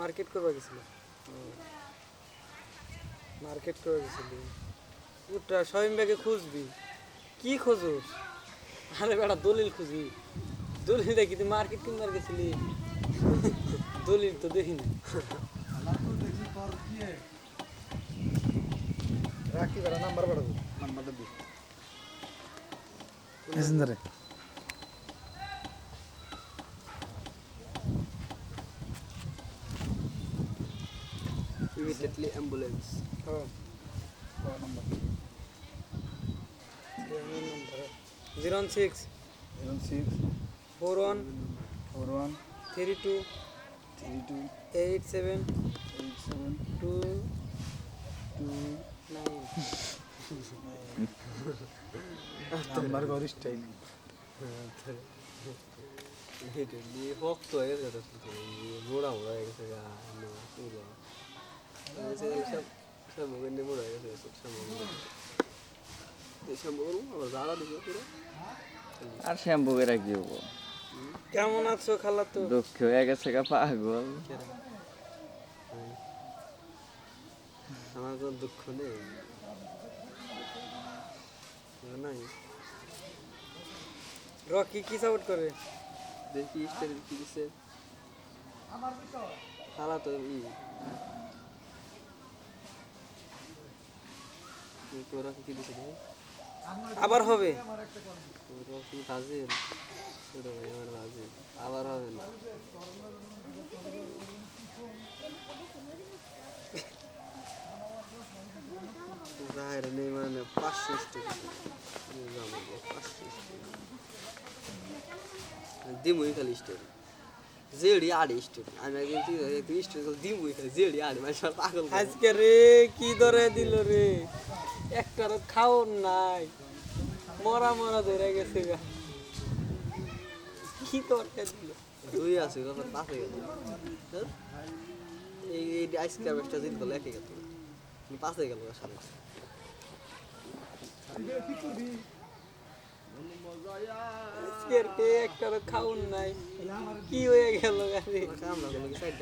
Market করবা গেছিল? Market করবা গেছিলি। উঠটা স্বয়ং ব্যাগে খুঁজবি। কি খোঁজোস? আরে বেটা দলিল খুঁজি। দলিল দেখি তুই মার্কেট কিনবার গেছিলি। দলিল তো দেখিনি রাখি বেড়া নাম্বার বাড়াবো। নাম্বারটা দিই মেসেঞ্জারে ইমিডিয়েটলি অ্যাম্বুলেন্স হ্যাঁ number zero one six seven six four one four one three two three two eight seven eight seven two two nine number করিস টাইম নিয়ে শক্ত হয়ে গেছে মোড়া মোড়া হয়ে গেছে আর শ্যাম্পু করে কি হব কেমন আছো খালা তো? দুঃখ হয়ে গেছে গা পাগল। আমার কোনো দুঃখ নেই। নাই? রকি কি সাপোর্ট করে? দেখি স্টাইল কি দিছে? খালা তো ই কি দিছে আবার হবে? কি ভাই আবার হবে না জাহের নেই মানে পাঁচশো স্টেপ পাঁচশো দিমুই খালি স্টেপ জেডি আড়ি স্টেপ আমি একদিন স্টেপ দিমুই খালি জেডি আড়ি মানে পাগল। আজকে রে কি ধরে দিল রে? একটারও খাওন নাই। মরা মরা ধরে গেছে গা। কি তরকা দিল? দুই আছে তারপর পাশে গেল হ্যাঁ? এই এই আইসক্রিম একটা দিন বলে একে গেল পাশে গেল সামনে। খাওন নাই। কি হয়ে গেল গাড়ি সাইড